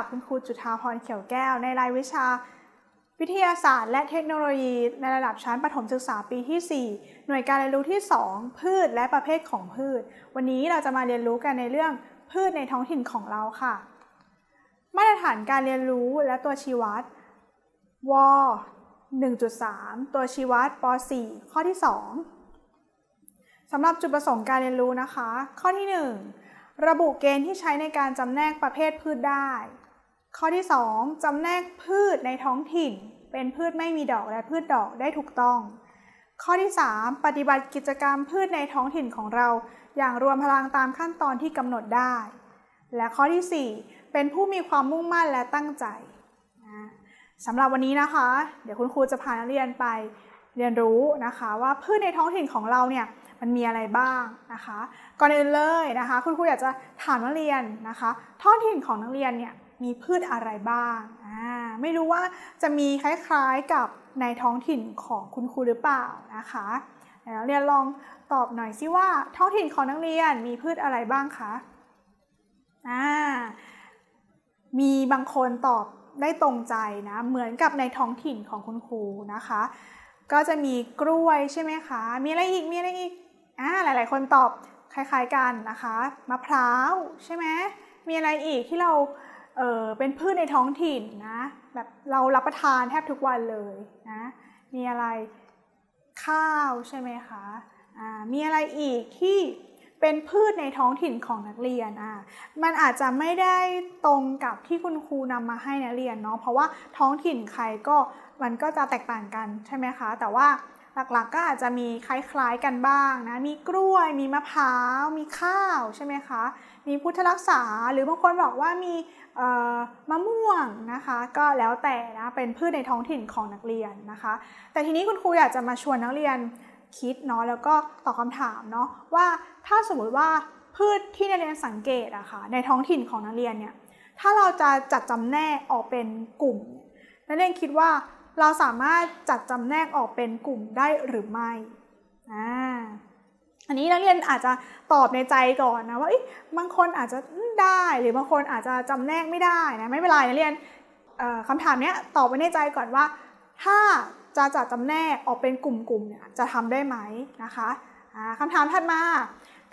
กับคุณครูจุฑาพรเขียวแก้ว ในรายวิชา วิทยาศาสตร์และเทคโนโลยีในระดับชั้นประถมศึกษาปีที่ 4 หน่วยการเรียนรู้ที่ 2 พืชและประเภทของพืช วันนี้เราจะมาเรียนรู้กันในเรื่องพืชในท้องถิ่นของเราค่ะ มาตรฐานการเรียนรู้และตัวชี้วัดว1.3 ตัวชี้วัดป .4 ข้อที่ 2 สำหรับจุดประสงค์การเรียนรู้นะคะ ข้อที่ 1 ระบุเกณฑ์ที่ใช้ในการจำแนกประเภทพืชได้ ข้อที่ 2จำแนกพืชในท้องถิ่น เป็นพืชไม่มีดอกและพืชดอกได้ถูกต้อง ข้อที่ 3 ปฏิบัติกิจกรรมพืชในท้องถิ่นของเรา อย่างรวมพลังตามขั้นตอนที่กำหนดได้ และข้อที่ 4 เป็นผู้มีความมุ่งมั่นและตั้งใจนะสำหรับวันนี้นะคะ เดี๋ยวคุณครูจะพานักเรียนไปเรียนรู้นะคะ ว่าพืชในท้องถิ่นของเราเนี่ยมันมีอะไรบ้างนะคะ ก่อนอื่นเลยนะคะ คุณครูอยากจะถามนักเรียนนะคะท้องถิ่นของนักเรียนเนี่ย มีพืชอะไรบ้างอ่าไม่รู้ว่าจะมีคล้ายๆกับในท้องถิ่นของคุณครูหรือเปล่านะคะเดี๋ยวเรียนลองตอบหน่อยสิว่าท้องถิ่นของนักเรียนมีพืชอะไรบ้างคะอ่ามีบางคนตอบได้ตรงใจนะ เหมือนกับในท้องถิ่นของคุณครูนะคะ ก็จะมีกล้วยใช่ไหมคะ มีอะไรอีก มีอะไรอีก อ่า หลาย ๆ คนตอบคล้าย ๆ กันนะคะ มะพร้าวใช่ไหม มีอะไรอีกที่เรา เออเป็นพืชในท้องถิ่นนะ แบบเรารับประทานแทบทุกวันเลยนะ มีอะไรข้าวใช่ไหมคะอ่ามีอะไรอีกที่เป็นพืชในท้องถิ่นของนักเรียนอะมันอาจจะไม่ได้ตรงกับที่คุณครูนำมาให้นักเรียนเนาะ เพราะว่าท้องถิ่นใครก็มันก็จะแตกต่างกันใช่ไหมคะ แต่ว่า หลักๆก็อาจจะมีคล้ายๆกันบ้างนะ มีกล้วย มีมะพร้าว มีข้าวใช่ไหมคะ มีพุทธรักษา หรือบางคนบอกว่ามีมะม่วงนะคะ ก็แล้วแต่นะ เป็นพืชในท้องถิ่นของนักเรียนนะคะ แต่ทีนี้คุณครูอยากจะมาชวนนักเรียนคิดเนาะ แล้วก็ตอบคำถามเนาะว่าถ้าสมมุติว่าพืชที่นักเรียนสังเกตอะคะ่ะในท้องถิ่นของนักเรียนเนี่ย ถ้าเราจะจัดจำแนกออกเป็นกลุ่มนักเรียนคิดว่า เราสามารถจัดจำแนกออกเป็นกลุ่มได้หรือไม่อ่าอันนี้นักเรียนอาจจะตอบในใจก่อนนะว่าบางคนอาจจะได้หรือบางคนอาจจะจำแนกไม่ได้นะไม่เป็นไรนักเรียนคำถามนี้ตอบไว้ในใจก่อนว่า ถ้าจะจัดจำแนกออกเป็นกลุ่มๆเนี่ยจะทำได้ไหมนะคะคำถามถัดมา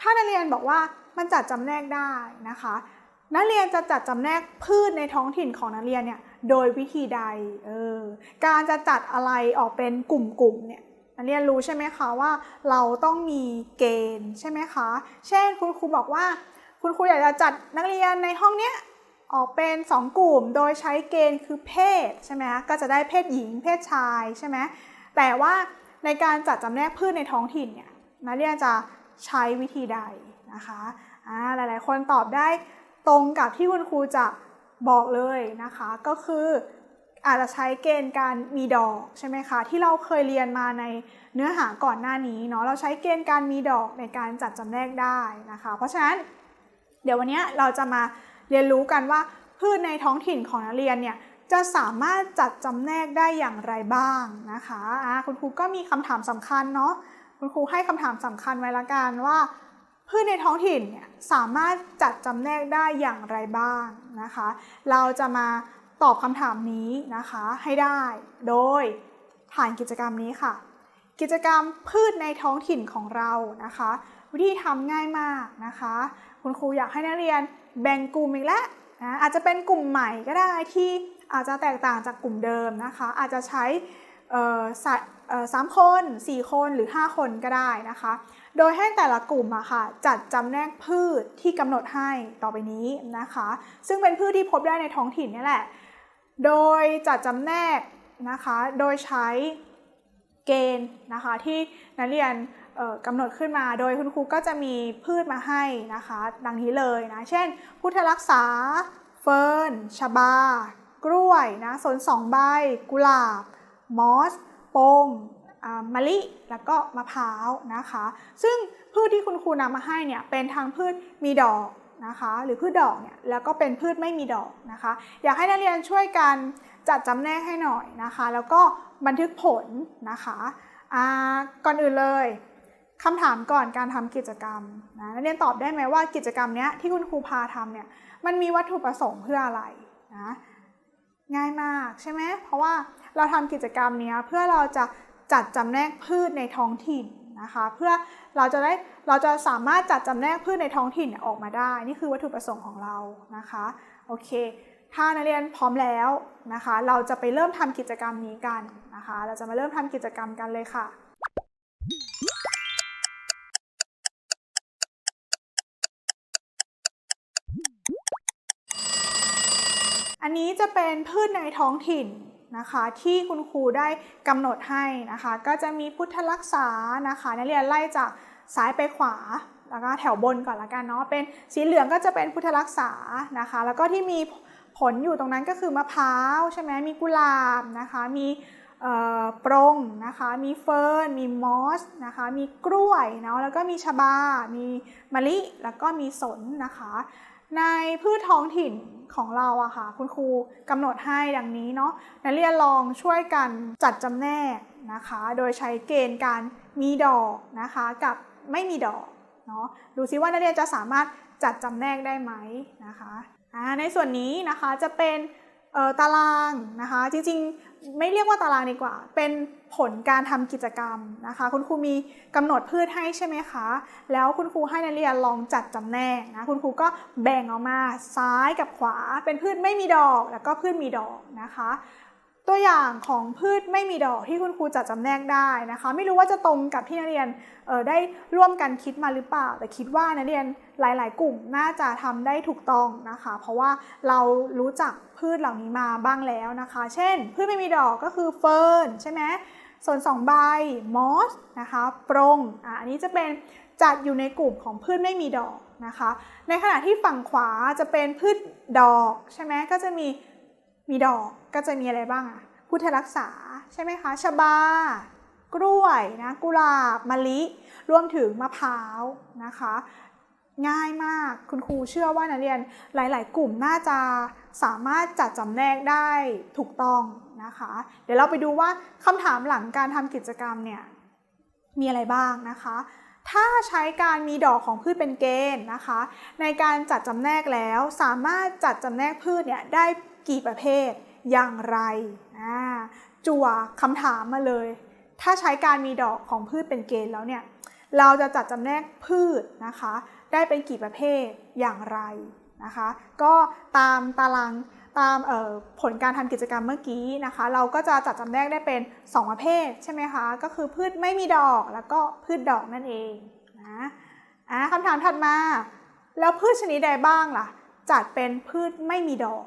ถ้านักเรียนบอกว่ามันจัดจำแนกได้นะคะ นักเรียนจะจัดจำแนกพืชในท้องถิ่นของนักเรียนเนี่ย โดยวิธีใดเออการจะจัดอะไรออกเป็นกลุ่มๆเนี่ยนักเรียนรู้ใช่ไหมคะว่าเราต้องมีเกณฑ์ใช่ไหมคะ เช่นคุณครูบอกว่า คุณครูอยากจะจัดนักเรียนในห้องเนี้ยออกเป็น 2 กลุ่มโดยใช้เกณฑ์คือเพศใช่ไหมคะก็จะได้เพศหญิงเพศชายใช่ไหมแต่ว่าในการจัดจำแนกพืชในท้องถิ่นเนี่ยนักเรียนจะใช้วิธีใดนะคะหลายๆ คนตอบได้ตรงกับที่คุณครูจะ บอกเลยนะคะก็คืออาจจะใช้เกณฑ์การมีดอกใช่ไหมคะที่เราเคยเรียนมาในเนื้อหาก่อนหน้านี้เนาะเราใช้เกณฑ์การมีดอกในการจัดจำแนกได้นะคะ เพราะฉะนั้นเดี๋ยววันนี้เราจะมาเรียนรู้กันว่าพืชในท้องถิ่นของนักเรียนเนี่ยจะสามารถจัดจำแนกได้อย่างไรบ้างนะคะะคุณครูก็มีคำถามสำคัญเนาะคุณครูให้คำถามสำคัญไว้ละกันว่า พืชในท้องถิ่นเนี่ยสามารถจัดจำแนกได้อย่างไรบ้างนะคะ เราจะมาตอบคำถามนี้นะคะให้ได้โดยผ่านกิจกรรมนี้ค่ะ กิจกรรมพืชในท้องถิ่นของเรานะคะ วิธีทำง่ายมากนะคะ คุณครูอยากให้นักเรียนแบ่งกลุ่มอีกแล้วนะอาจจะเป็นกลุ่มใหม่ก็ได้ที่อาจจะแตกต่างจากกลุ่มเดิมนะคะ อาจจะใช้ สามคน 4 คนหรือ 5 คนก็ได้นะคะ โดยให้แต่ละกลุ่มอะค่ะจัดจำแนกพืชที่กำหนดให้ต่อไปนี้นะคะ ซึ่งเป็นพืชที่พบได้ในท้องถิ่นนี่แหละ โดยจัดจำแนกนะคะ โดยใช้เกณฑ์นะคะที่นักเรียนกำหนดขึ้นมา โดยคุณครูก็จะมีพืชมาให้นะคะ ดังนี้เลยนะ เช่น พุทธรักษา เฟิร์น ชบา กล้วยนะสนสองใบ กุหลาบ มอสโปงมะลิ แล้วก็มะพร้าวนะคะ ซึ่งพืชที่คุณครูนำมาให้เนี่ยเป็นทั้งพืชมีดอกนะคะหรือพืชดอกเนี่ยแล้วก็เป็นพืชไม่มีดอกนะคะ อยากให้นักเรียนช่วยกันจัดจำแนกให้หน่อยนะคะ แล้วก็บันทึกผลนะคะก่อนอื่นเลยคำถามก่อนการทำกิจกรรมนะนักเรียนตอบได้ไหมว่ากิจกรรมเนี้ยที่คุณครูพาทำเนี่ยมันมีวัตถุประสงค์เพื่ออะไรนะ ง่ายมากใช่ไหมเพราะว่าเราทำกิจกรรมนี้เพื่อเราจะจัดจำแนกพืชในท้องถิ่นนะคะ เพื่อเราจะได้เราจะสามารถจัดจำแนกพืชในท้องถิ่นออกมาได้ นี่คือวัตถุประสงค์ของเรานะคะโอเค ถ้านักเรียนพร้อมแล้วนะคะ เราจะไปเริ่มทำกิจกรรมนี้กันนะคะ เราจะมาเริ่มทำกิจกรรมกันเลยค่ะ อันนี้จะเป็นพืชในท้องถิ่นนะคะที่คุณครูได้กำหนดให้นะคะ ก็จะมีพุทธรักษานะคะนักเรียนไล่จากซ้ายไปขวาแล้วก็แถวบนก่อนละกันเนาะเป็นสีเหลืองก็จะเป็นพุทธรักษานะคะ แล้วก็ที่มีผลอยู่ตรงนั้นก็คือมะพร้าวใช่ไหมมีกุหลาบนะคะมีปรงนะคะมีเฟิร์นมีมอสนะคะมีกล้วยเนาะแล้วก็มีชบา มีมะลิแล้วก็มีสนนะคะ ในพืชท้องถิ่นของเราอะค่ะ คุณครูกำหนดให้ดังนี้เนาะนักเรียนลองช่วยกันจัดจำแนกนะคะ โดยใช้เกณฑ์การมีดอกนะคะกับไม่มีดอกเนาะดูซิว่านักเรียนจะสามารถจัดจำแนกได้ไหมนะคะในส่วนนี้นะคะจะเป็น ตารางนะคะจริงๆไม่เรียกว่าตารางดีกว่า เป็นผลการทำกิจกรรมนะคะ คุณครูมีกำหนดพืชให้ใช่ไหมคะ แล้วคุณครูให้นักเรียนลองจัดจำแนกนะคุณครูก็แบ่งออกมาซ้ายกับขวา เป็นพืชไม่มีดอกแล้วก็พืชมีดอกนะคะ ตัวอย่างของพืชไม่มีดอกที่คุณครูจัดจำแนกได้นะคะ ไม่รู้ว่าจะตรงกับที่นักเรียนได้ร่วมกันคิดมาหรือเปล่า แต่คิดว่านักเรียนหลาย ๆ กลุ่มน่าจะทำได้ถูกต้องนะคะ เพราะว่าเรารู้จักพืชเหล่านี้มาบ้างแล้วนะคะ เช่น พืชไม่มีดอกก็คือเฟิร์นใช่ไหมส่วน2ใบมอสนะคะปรงอะอันนี้จะเป็นจัดอยู่ในกลุ่มของพืชไม่มีดอกนะคะ ในขณะที่ฝั่งขวาจะเป็นพืชดอกใช่ไหมก็จะมี มีดอกก็จะมีอะไรบ้างอะพุทธรักษาใช่ไหมคะชบากล้วยนะกุหลาบมะลิรวมถึงมะพร้าวนะคะ ง่ายมากคุณครูเชื่อว่านักเรียนหลาย ๆ กลุ่มน่าจะสามารถจัดจำแนกได้ถูกต้องนะคะ เดี๋ยวเราไปดูว่าคำถามหลังการทำกิจกรรมเนี่ยมีอะไรบ้างนะคะ ถ้าใช้การมีดอกของพืชเป็นเกณฑ์นะคะ ในการจัดจำแนกแล้วสามารถจัดจำแนกพืชเนี่ยได้ กี่ประเภท อย่างไรจั่วคำถามมาเลย ถ้าใช้การมีดอกของพืชเป็นเกณฑ์แล้วเนี่ยเราจะจัดจำแนกพืชนะคะ ได้เป็นกี่ประเภทอย่างไรนะคะ ก็ตามตารางตามผลการทำกิจกรรมเมื่อกี้นะคะ เราก็จะจัดจำแนกได้เป็น 2 ประเภทใช่ไหมคะก็คือพืชไม่มีดอกแล้วก็พืชดอกนั่นเองนะะคำถามถัดมา แล้วพืชชนิดใดบ้างล่ะ จัดเป็นพืชไม่มีดอก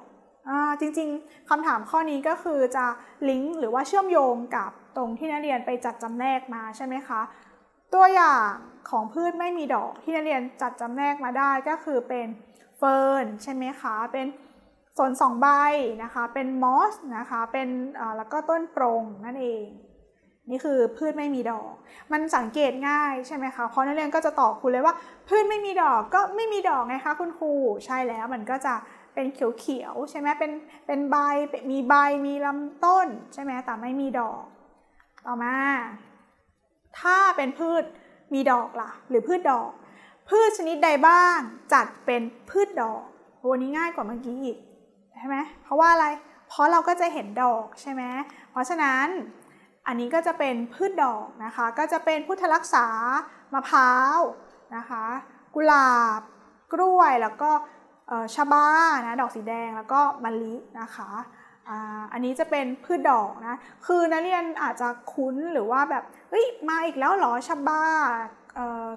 จริงๆคำถามข้อนี้ก็คือจะลิงก์หรือว่าเชื่อมโยงกับตรงที่นักเรียนไปจัดจำแนกมาใช่ไหมคะ ตัวอย่างของพืชไม่มีดอกที่นักเรียนจัดจำแนกมาได้ก็คือเป็นเฟิร์นใช่ไหมคะ เป็นสนสองใบนะคะ เป็นมอสนะคะ เป็นแล้วก็ต้นโปรงนั่นเอง นี่คือพืชไม่มีดอก มันสังเกตง่ายใช่ไหมคะ เพราะนักเรียนก็จะตอบคุณเลยว่า พืชไม่มีดอกก็ไม่มีดอกไงคะคุณครู ใช่แล้วมันก็จะ เป็นเขียวๆใช่ไหมเป็นเป็นใบมีใบมีลำต้นใช่ไหมแต่ไม่มีดอก ต่อมา ถ้าเป็นพืชมีดอกล่ะ หรือพืชดอก พืชชนิดใดบ้างจัดเป็นพืชดอกโหนี้ง่ายกว่าเมื่อกี้อีกใช่ไหมเพราะว่าอะไร เพราะเราก็จะเห็นดอกใช่ไหมเพราะฉะนั้นอันนี้ก็จะเป็นพืชดอกนะคะ ก็จะเป็นพุทธรักษามะพร้าวนะคะ กุหลาบ กล้วยแล้วก็ ชาบ้านะดอกสีแดงแล้วก็มะลินะคะอันนี้จะเป็นพืชดอกนะ คือนักเรียนอาจจะคุ้นหรือว่าแบบเฮ้ยมาอีกแล้วหรอชาบ้า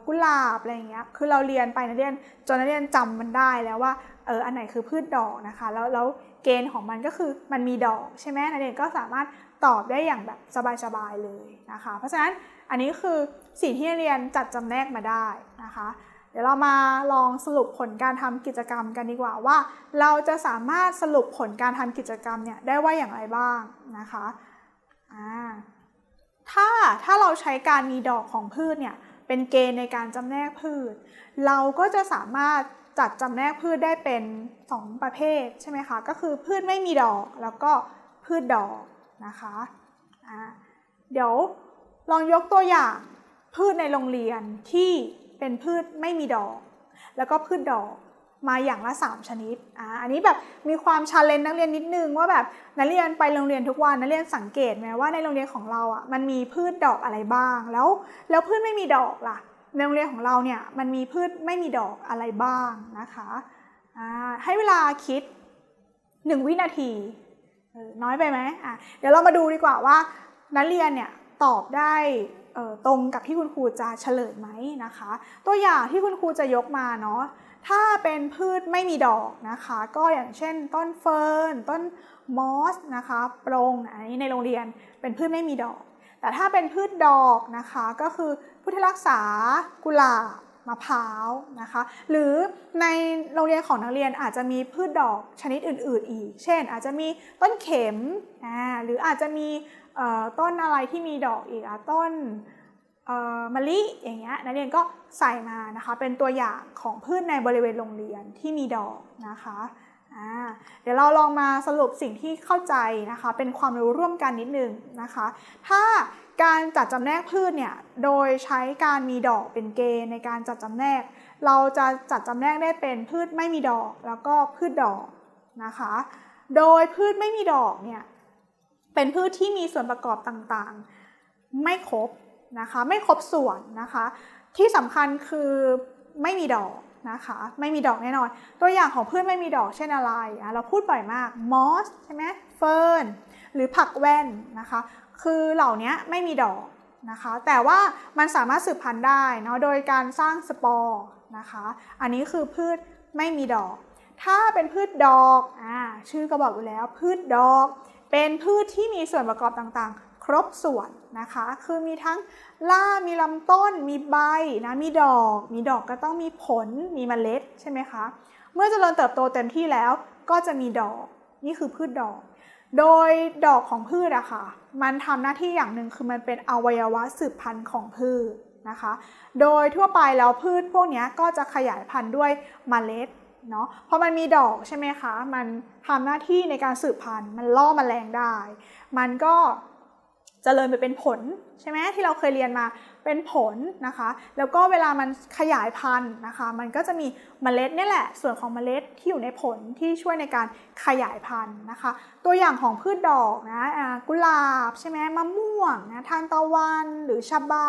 กุหลาบอะไรอย่างเงี้ย คือเราเรียนไปนักเรียนจนนักเรียนจำมันได้แล้วว่าเอออันไหนคือพืชดอกนะคะ แล้วแล้วเกณฑ์ของมันก็คือมันมีดอกใช่ไหมนักเรียนก็สามารถตอบได้อย่างแบบสบายๆเลยนะคะ เพราะฉะนั้นอันนี้คือสิ่งที่นักเรียนจัดจำแนกมาได้นะคะ เดี๋ยวเรามาลองสรุปผลการทำกิจกรรมกันดีกว่าว่า เราจะสามารถสรุปผลการทำกิจกรรมเนี่ยได้ว่าอย่างไรบ้างนะคะถ้าถ้าเราใช้การมีดอกของพืชเนี่ยเป็นเกณฑ์ในการจำแนกพืช เราก็จะสามารถจัดจำแนกพืชได้เป็น 2 ประเภทใช่ไหมคะก็คือพืชไม่มีดอกแล้วก็พืชดอกนะคะะเดี๋ยวลองยกตัวอย่างพืชในโรงเรียนที่ เป็นพืชไม่มีดอก แล้วก็พืชดอกมาอย่างละ 3 ชนิดอ่าอันนี้แบบมีความชาเลนจ์นักเรียนนิดนึงว่าแบบนักเรียนไปโรงเรียนทุกวันนักเรียนสังเกตไหมว่าในโรงเรียนของเราอะมันมีพืชดอกอะไรบ้าง แล้วแล้วพืชไม่มีดอกล่ะ ในโรงเรียนของเราเนี่ยมันมีพืชไม่มีดอกอะไรบ้างนะคะอ่าให้เวลาคิด 1 วินาทีน้อยไปไหมอะเดี๋ยวเรามาดูดีกว่าว่านักเรียนเนี่ยตอบได้ ตรงกับที่คุณครูจะเฉลยไหมนะคะ ตัวอย่างที่คุณครูจะยกมาเนาะถ้าเป็นพืชไม่มีดอกนะคะ ก็อย่างเช่น ต้นเฟิร์นต้นมอสนะคะโปรงอันนี้ในโรงเรียนเป็นพืชไม่มีดอก แต่ถ้าเป็นพืชดอกนะคะ ก็คือพุทธรักษากุหลาบมะพร้าวนะคะ หรือในโรงเรียนของนักเรียนอาจจะมีพืชดอกชนิดอื่น ๆ อีก เช่น อาจจะมีต้นเข็มอ่าหรืออาจจะมี ต้นอะไรที่มีดอกอีกอะต้นมะลิอย่างเงี้ยนักเรียนก็ใส่มานะคะเป็นตัวอย่างของพืชในบริเวณโรงเรียนที่มีดอกนะคะเดี๋ยวเราลองมาสรุปสิ่งที่เข้าใจนะคะ เป็นความรู้ร่วมกันนิดนึงนะคะ ถ้าการจัดจำแนกพืชเนี่ยโดยใช้การมีดอกเป็นเกณฑ์ในการจัดจำแนก เราจะจัดจำแนกได้เป็นพืชไม่มีดอกแล้วก็พืชดอกนะคะ โดยพืชไม่มีดอกเนี่ย เป็นพืชที่มีส่วนประกอบต่างๆ ไม่ครบนะคะ ไม่ครบส่วนนะคะ ที่สำคัญคือไม่มีดอกนะคะ ไม่มีดอกแน่นอน ตัวอย่างของพืชไม่มีดอกเช่นอะไรอะเราพูดบ่อยมาก มอสใช่ไหมเฟิร์นหรือผักแว่นนะคะ คือเหล่านี้ไม่มีดอกนะคะ แต่ว่ามันสามารถสืบพันธุ์ได้เนาะ โดยการสร้างสปอร์นะคะ อันนี้คือพืชไม่มีดอก ถ้าเป็นพืชดอก อ่า ชื่อก็บอกอยู่แล้ว พืชดอก เป็นพืชที่มีส่วนประกอบต่างๆ ครบส่วนนะคะ คือมีทั้งล่ามีลำต้น มีใบนะ มีดอก มีดอกก็ต้องมีผล มีเมล็ดใช่ไหมคะ เมื่อเจริญเติบโตเต็มที่แล้วก็จะมีดอก นี่คือพืชดอก โดยดอกของพืชอะค่ะ มันทำหน้าที่อย่างหนึ่งคือมันเป็นอวัยวะสืบพันธุ์ของพืชนะคะ โดยทั่วไปแล้วพืชพวกนี้ก็จะขยายพันธุ์ด้วยเมล็ด เนาะพอมันมีดอกใช่ไหมคะ มันทำหน้าที่ในการสืบพันธุ์ มันล่อมแมลงได้ มันก็เจริญไปเป็นผลใช่ไหมที่เราเคยเรียนมาเป็นผลนะคะ แล้วก็เวลามันขยายพันธุ์นะคะ มันก็จะมีเมล็ดนี่แหละ ส่วนของเมล็ดที่อยู่ในผลที่ช่วยในการขยายพันธุ์นะคะ ตัวอย่างของพืชดอกนะกุหลาบใช่ไหมมะม่วงนะทานตะวันหรือชะบา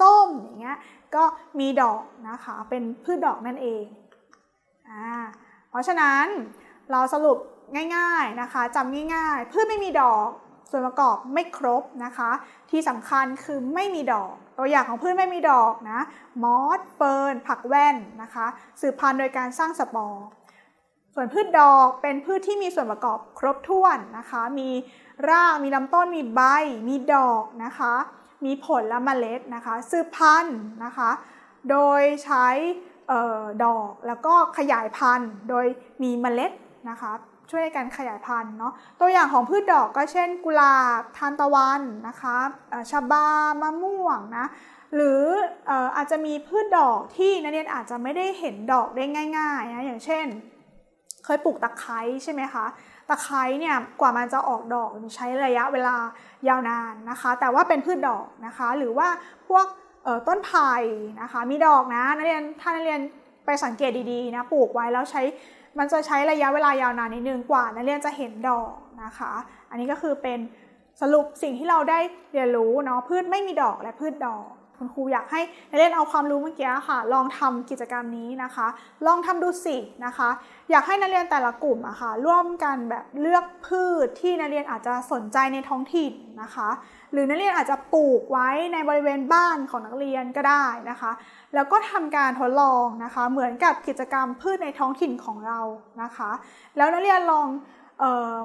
ส้มอย่างเงี้ยก็มีดอกนะคะเป็นพืชดอกนั่นเอง เพราะฉะนั้นเราสรุปง่ายๆนะคะจำง่ายๆ พืชไม่มีดอกส่วนประกอบไม่ครบนะคะ ที่สำคัญคือไม่มีดอก ตัวอย่างของพืชไม่มีดอกนะมอสเฟิร์นผักแว่นนะคะ สืบพันธุ์โดยการสร้างสปอร์ส่วนพืชดอกเป็นพืชที่มีส่วนประกอบครบถ้วนนะคะ มีรากมีลำต้นมีใบ มีดอกนะคะ มีผลและเมล็ดนะคะ สืบพันธุ์นะคะ โดยใช้ ดอกแล้วก็ขยายพันธุ์โดยมีเมล็ดนะคะช่วยในการขยายพันธุ์เนาะตัวอย่างของพืชดอกก็เช่น กุหลาบทานตะวันนะคะชบามะม่วงนะหรืออาจจะมีพืชดอกที่นักเรียนอาจจะไม่ได้เห็นดอกได้ง่ายๆนะอย่างเช่น เคยปลูกตะไคร้ใช่ไหมคะตะไคร้เนี่ยกว่ามันจะออกดอกใช้ระยะเวลายาวนานนะคะ แต่ว่าเป็นพืชดอกนะคะ หรือว่าพวก ต้นไผ่นะคะ มีดอกนะนักเรียนถ้านักเรียนไปสังเกตดีๆนะปลูกไว้แล้วใช้มันจะใช้ระยะเวลายาวนานนิดนึงกว่านักเรียนจะเห็นดอกนะคะ อันนี้ก็คือเป็นสรุปสิ่งที่เราได้เรียนรู้เนาะพืชไม่มีดอกและพืชดอก คุณครูอยากให้นักเรียนเอาความรู้เมื่อกี้ค่ะ ลองทำกิจกรรมนี้นะคะ ลองทำดูสินะคะ อยากให้นักเรียนแต่ละกลุ่มอะค่ะร่วมกันแบบเลือกพืชที่นักเรียนอาจจะสนใจในท้องถิ่นนะคะ รือนักเรียนอาจจะปลูกไว้ในบริเวณบ้านของนักเรียนก็ได้นะคะ แล้วก็ทำการทดลองนะคะ เหมือนกับกิจกรรมพืชในท้องถิ่นของเรานะคะ แล้วนักเรียนลองออ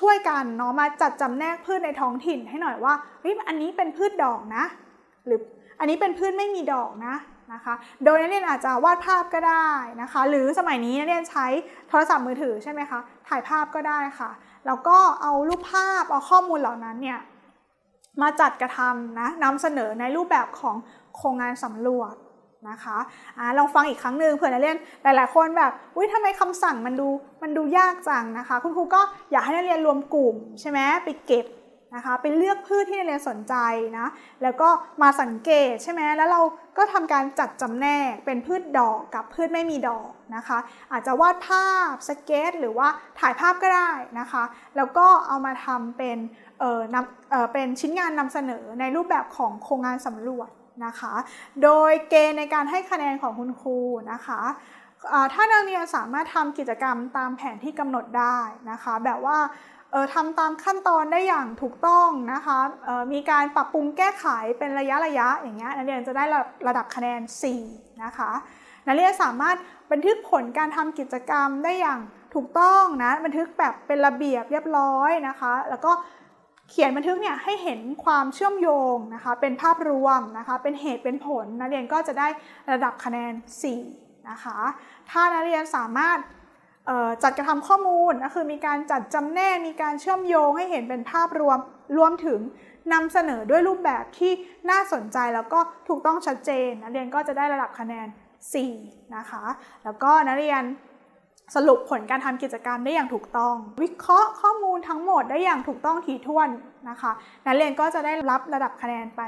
ช่วยกันเนาะมาจัดจำแนกพืชในท้องถิ่นให้หน่อยว่าเฮ้ยอันนี้เป็นพืชดอกนะ หรืออันนี้เป็นพืชไม่มีดอกนะนะคะ โดยนักเรียนอาจจะวาดภาพก็ได้นะคะ หรือสมัยนี้นักเรียนใช้โทรศัพท์มือถือใช่ไหมคะ ถ่ายภาพก็ได้ค่ะ แล้วก็เอารูปภาพเอาข้อมูลเหล่านั้นเนี่ย มาจัดกระทำนะนำเสนอในรูปแบบของโครงงานสำรวจนะคะอะลองฟังอีกครั้งหนึ่งเผื่อนักเรียนหลาย ๆ คนแบบอุ้ยทำไมคำสั่งมันดูมันดูยากจังนะคะ คุณครูก็อยากให้นักเรียนรวมกลุ่มใช่ไหมไปเก็บนะคะไปเลือกพืชที่นักเรียนสนใจนะแล้วก็มาสังเกตใช่ไหมแล้วเราก็ทำการจัดจำแนกเป็นพืชดอกกับพืชไม่มีดอกนะคะ อาจจะวาดภาพสเก็ตหรือว่าถ่ายภาพก็ได้นะคะ แล้วก็เอามาทำเป็น นำเอ่อเป็นชิ้นงานนำเสนอในรูปแบบของโครงงานสำรวจนะคะ โดยเกณฑ์ในการให้คะแนนของคุณครูนะคะถ้านักเรียนสามารถทำกิจกรรมตามแผนที่กำหนดได้นะคะ แบบว่าทำตามขั้นตอนได้อย่างถูกต้องนะคะมีการปรับปรุงแก้ไขเป็นระยะระยะอย่างเงี้ยนักเรียนจะได้ระระดับคะแนน 4 นะคะนักเรียนสามารถบันทึกผลการทำกิจกรรมได้อย่างถูกต้องนะบันทึกแบบเป็นระเบียบเรียบร้อยนะคะ แล้วก็ เขียนบันทึกเนี่ยให้เห็นความเชื่อมโยงนะคะเป็นภาพรวมนะคะเป็นเหตุเป็นผลนักเรียนก็จะได้ระดับคะแนน 4 นะคะ ถ้านักเรียนสามารถจัดกระทำข้อมูลก็คือมีการจัดจำแนกมีการเชื่อมโยงให้เห็นเป็นภาพรวมรวมถึงนำเสนอด้วยรูปแบบที่น่าสนใจแล้วก็ถูกต้องชัดเจน นักเรียนก็จะได้ระดับคะแนน 4 นะคะ แล้วก็นักเรียน สรุปผลการทำกิจกรรมได้อย่างถูกต้อง วิเคราะห์ข้อมูลทั้งหมดได้อย่างถูกต้องถี่ถ้วนนะคะ นักเรียนก็จะได้รับระดับคะแนนไป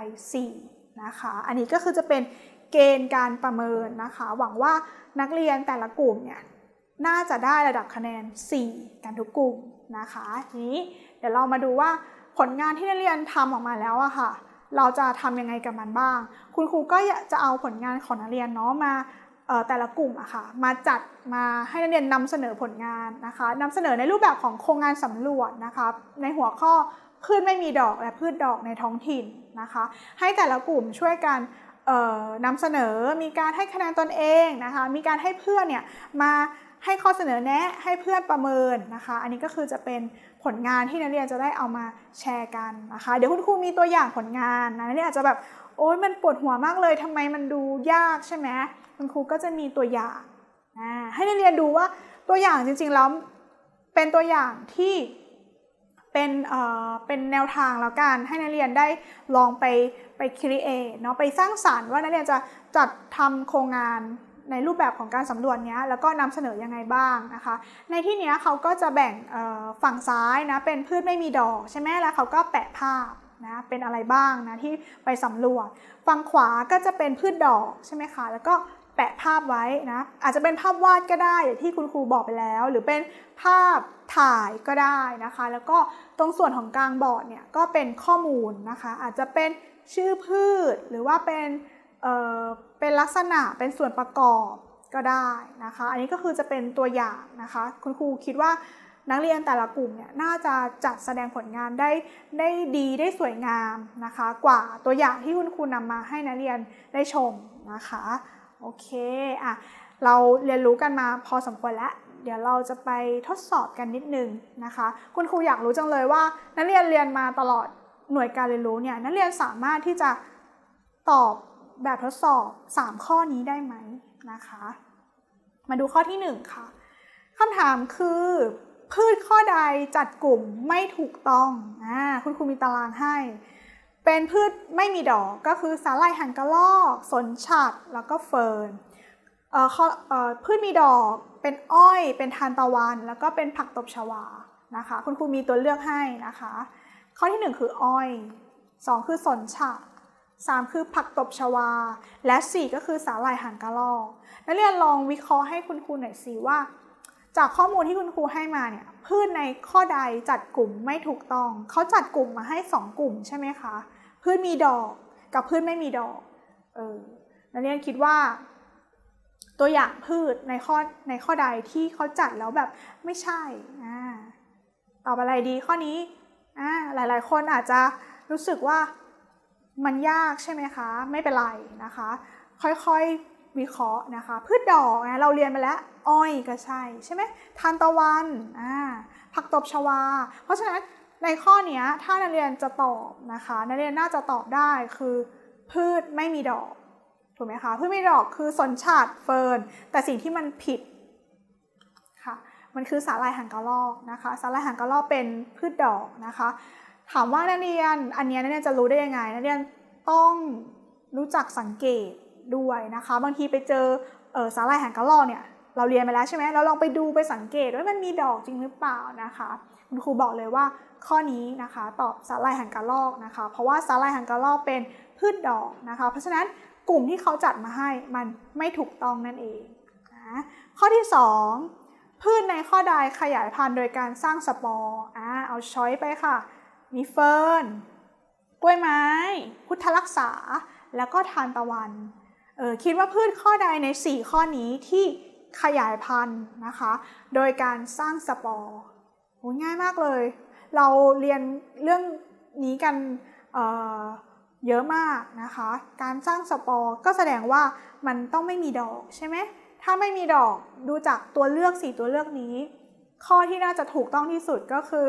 4 นะคะ อันนี้ก็คือจะเป็นเกณฑ์การประเมินนะคะ หวังว่านักเรียนแต่ละกลุ่มเนี่ยน่าจะได้ระดับคะแนน 4 กันทุกกลุ่มนะคะนี้เดี๋ยวเรามาดูว่าผลงานที่นักเรียนทำออกมาแล้วอะค่ะ เราจะทำยังไงกับมันบ้าง คุณครูก็จะเอาผลงานของนักเรียนเนาะมา แต่ละกลุ่มอะค่ะมาจัดมาให้นักเรียนนำเสนอผลงานนะคะนำเสนอในรูปแบบของโครงงานสำรวจนะคะในหัวข้อพืชไม่มีดอกและพืชดอกในท้องถิ่นนะคะ ให้แต่ละกลุ่มช่วยกันนำเสนอมีการให้คะแนนตนเองนะคะมีการให้เพื่อนเนี่ยมาให้ข้อเสนอแนะให้เพื่อนประเมินนะคะ อันนี้ก็คือจะเป็นผลงานที่นักเรียนจะได้เอามาแชร์กันนะคะ เดี๋ยวคุณครูมีตัวอย่างผลงานนะนักเรียนอาจจะแบบโอ๊ยมันปวดหัวมากเลยทำไมมันดูยากใช่ไหม คุณครูก็จะมีตัวอย่างให้นักเรียนดูว่าตัวอย่างจริงๆแล้วเป็นตัวอย่างที่เป็นเอ่อเป็นแนวทางแล้วกันให้นักเรียนได้ลองไปไปครีเอทเนาะไปสร้างสารรค์ว่านักเรียนจะจัดทำโครงงานในรูปแบบของการสำรวจเนี้ยแล้วก็นำเสนอยังไงบ้างนะคะ ในที่เนี้ยเขาก็จะแบ่งฝั่งซ้ายนะเป็นพืชไม่มีดอกใช่ไหมแล้วเขาก็แปะภาพนะเป็นอะไรบ้างนะที่ไปสำรวจ ฝั่งขวาก็จะเป็นพืชดอกใช่ไหมคะแล้วก็ แปะภาพไว้นะอาจจะเป็นภาพวาดก็ได้อย่างที่คุณครูบอกไปแล้ว หรือเป็นภาพถ่ายก็ได้นะคะ แล้วก็ตรงส่วนของกลางบอร์ดเนี่ยก็เป็นข้อมูลนะคะ อาจจะเป็นชื่อพืช หรือว่าเป็นเอ่อเป็นลักษณะเป็นส่วนประกอบก็ได้นะคะ อันนี้ก็คือจะเป็นตัวอย่างนะคะ คุณครูคิดว่านักเรียนแต่ละกลุ่มเนี่ยน่าจะจัดแสดงผลงานได้ได้ดีได้สวยงามนะคะ กว่าตัวอย่างที่คุณครูนำมาให้นักเรียนได้ชมนะคะ โอเคอะเราเรียนรู้กันมาพอสมควรแล้วเดี๋ยวเราจะไปทดสอบกันนิดนึงนะคะ คุณครูอยากรู้จังเลยว่า นักเรียนเรียนมาตลอดหน่วยการเรียนรู้เนี่ยนักเรียนสามารถที่จะตอบแบบทดสอบ 3 ข้อนี้ได้ไหมนะคะ มาดูข้อที่ 1 ค่ะคำถามคือ พืชข้อใดจัดกลุ่มไม่ถูกต้องอ่าคุณครูมีตารางให้ เป็นพืชไม่มีดอกก็คือสาหร่ายหันกระรอกสนฉัดแล้วก็เฟิร์นเอ่อพืชมีดอกเป็นอ้อย เป็นทานตะวัน แล้วก็เป็นผักตบชวานะคะ คุณครูมีตัวเลือกให้นะคะ ข้อที่ 1 คืออ้อย 2 คือสนฉัด3คือผักตบชวา และ 4 ก็คือสาหร่ายหางกระรอกนักเรียนลองวิเคราะห์ให้คุณครูหน่อยสิว่า จากข้อมูลที่คุณครูให้มาเนี่ยพืชในข้อใดจัดกลุ่มไม่ถูกต้อง เขาจัดกลุ่มมาให้ 2 กลุ่มใช่ไหมคะ พืชมีดอกกับพืชไม่มีดอกเออนักเรียนคิดว่า ตัวอย่างพืชในข้อในข้อใดที่เขาจัดแล้วแบบไม่ใช่อ่าตอบอะไรดีข้อนี้อ่าหลาย ๆ คนอาจจะรู้สึกว่ามันยากใช่ไหมคะ ไม่เป็นไรนะคะ ค่อยๆวิเคราะห์นะคะ พืชดอกนะเราเรียนมาแล้ว อ้อยก็ใช่ใช่ไหมทานตะวันอ่าผักตบชวา เพราะฉะนั้น ในข้อนี้ถ้านักเรียนจะตอบนะคะนักเรียนน่าจะตอบได้คือพืชไม่มีดอก ถูกไหมคะ พืชไม่มีดอกคือสนฉัดเฟิร์นแต่สิ่งที่มันผิดค่ะมันคือสาหร่ายหางกระรอกนะคะสาหร่ายหางกระรอกเป็นพืชดอกนะคะ ถามว่านักเรียนอันนี้นักเรียนจะรู้ได้ยังไงนักเรียนต้องรู้จักสังเกตด้วยนะคะ บางทีไปเจอเออสาหร่ายหางกระรอกเนี่ยเราเรียนไปแล้วใช่ไหมเราลองไปดูไปสังเกตว่ามันมีดอกจริงหรือเปล่านะคะ คุณครูบอกเลยว่าข้อนี้นะคะตอบสาหร่ายหางกระรอกนะคะ เพราะว่าสาหร่ายหางกระรอกเป็นพืชดอกนะคะ เพราะฉะนั้นกลุ่มที่เขาจัดมาให้มันไม่ถูกต้องนั่นเองนะข้อที่ 2 พืชในข้อใดขยายพันธุ์โดยการสร้างสปอร์อ่าเอาช้อยไปค่ะมีเฟิร์นกล้วยไม้ พุทธรักษา แล้วก็ทานตะวันเออคิดว่าพืชข้อใดใน 4 ข้อนี้ที่ขยายพันธุ์นะคะ โดยการสร้างสปอร์ โหง่ายมากเลย เราเรียนเรื่องนี้กันเเยอะมากนะคะ การสร้างสปอร์ก็แสดงว่ามันต้องไม่มีดอกใช่ไหมถ้าไม่มีดอกดูจากตัวเลือกสี่ตัวเลือกนี้ ข้อที่น่าจะถูกต้องที่สุดก็คือ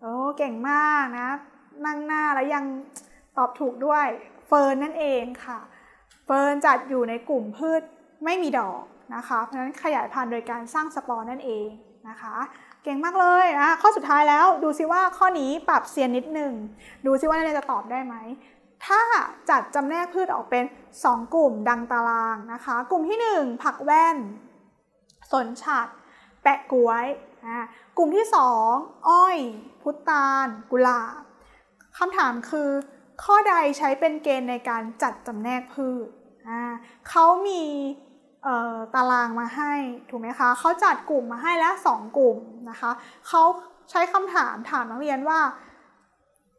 โอ้เก่งมากนะ นั่งหน้าแล้วยังตอบถูกด้วยเฟิร์นนั่นเองค่ะ เฟิร์นจัดอยู่ในกลุ่มพืชไม่มีดอกนะคะ เพราะฉะนั้นขยายพันธุ์โดยการสร้างสปอร์นั่นเองนะคะ เก่งมากเลยอะข้อสุดท้ายแล้วดูซิว่าข้อนี้ปรับเซียนนิดหนึ่งดูซิว่านักเรียนจะตอบได้ไหมถ้าจัดจำแนกพืชออกเป็น 2 กลุ่มดังตารางนะคะ กลุ่มที่ 1 ผักแว่น สนฉัดแปะกล้วยกลุ่มที่ 2 อ้อย พุตาล กุหลาบคำถามคือ ข้อใดใช้เป็นเกณฑ์ในการจัดจำแนกพืชเขามี ตารางมาให้ถูกไหมคะเขาจัดกลุ่มมาให้แล้ว 2 กลุ่มนะคะเขาใช้คำถามถามนักเรียนว่า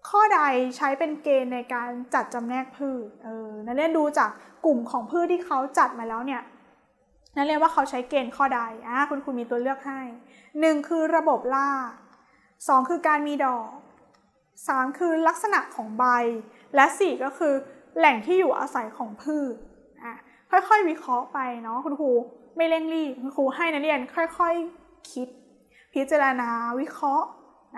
ข้อใดใช้เป็นเกณฑ์ในการจัดจำแนกพืชเออนักเรียนดูจากกลุ่มของพืชที่เขาจัดมาแล้วเนี่ยนักเรียนว่าเขาใช้เกณฑ์ข้อใดอะคุณครูมีตัวเลือกให้ 1 คือระบบราก2 คือการมีดอก 3 คือลักษณะของใบ และ 4 ก็คือแหล่งที่อยู่อาศัยของพืช ค่อยๆ วิเคราะห์ไปเนาะคุณครูไม่เร่งรีบคุณครูให้นักเรียนค่อยๆ คิด พิจารณาวิเคราะห์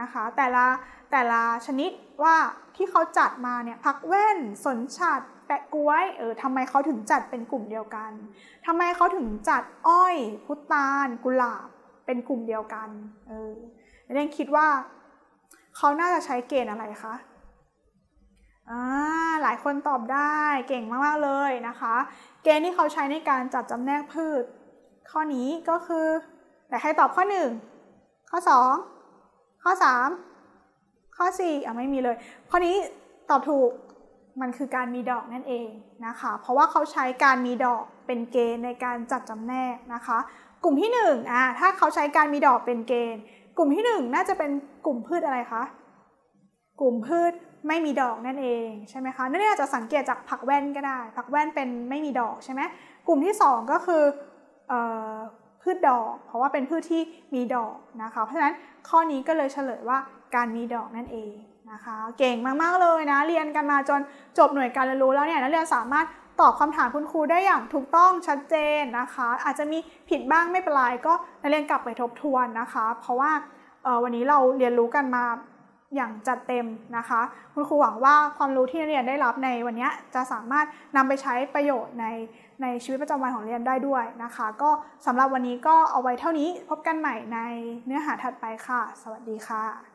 นะคะ แต่ละแต่ละชนิดว่าที่เขาจัดมาเนี่ยพักแว่นสนฉัดแปะกล้วยเออทำไมเขาถึงจัดเป็นกลุ่มเดียวกันทำไมเขาถึงจัดอ้อยพุตานกุหลาบเป็นกลุ่มเดียวกันเออนักเรียนคิดว่าเขาน่าจะใช้เกณฑ์อะไรคะ อ่าหลายคนตอบได้เก่งมากๆเลยนะคะ เกณฑ์ที่เขาใช้ในการจัดจำแนกพืช ข้อนี้ก็คือแต่ใครตอบข้อ 1 ข้อ 2 ข้อ 3 ข้อ4อะไม่มีเลย ข้อนี้ตอบถูกมันคือการมีดอกนั่นเองนะคะ เพราะว่าเขาใช้การมีดอกเป็นเกณฑ์ในการจัดจำแนกนะคะ กลุ่มที่1อะถ้าเขาใช้การมีดอกเป็นเกณฑ์ กลุ่มที่ 1 น่าจะเป็นกลุ่มพืชอะไรคะกลุ่มพืช ไม่มีดอกนั่นเองใช่ไหมคะนั่นอาจจะสังเกตจากผักแว่นก็ได้ ผักแว่นเป็นไม่มีดอกใช่ไหมกลุ่มที่ 2 ก็คือพืชดอก เพราะว่าเป็นพืชที่มีดอกนะคะ เพราะฉะนั้นข้อนี้ก็เลยเฉลยว่าการมีดอกนั่นเองนะคะ เก่งมากๆเลยนะ เรียนกันมาจนจบหน่วยการเรียนรู้แล้วเนี่ยนักเรียนสามารถตอบคำถามคุณครูได้อย่างถูกต้องชัดเจนนะคะ อาจจะมีผิดบ้างไม่เป็นไรก็นักเรียนกลับไปทบทวนนะคะ เพราะว่าวันนี้เราเรียนรู้กันมา อย่างจัดเต็มนะคะ คุณครูหวังว่าความรู้ที่นักเรียนได้รับในวันนี้จะสามารถนำไปใช้ประโยชน์ในในชีวิตประจำวันของเรียนได้ด้วยนะคะ ก็สำหรับวันนี้ก็เอาไว้เท่านี้พบกันใหม่ในเนื้อหาถัดไปค่ะ สวัสดีค่ะ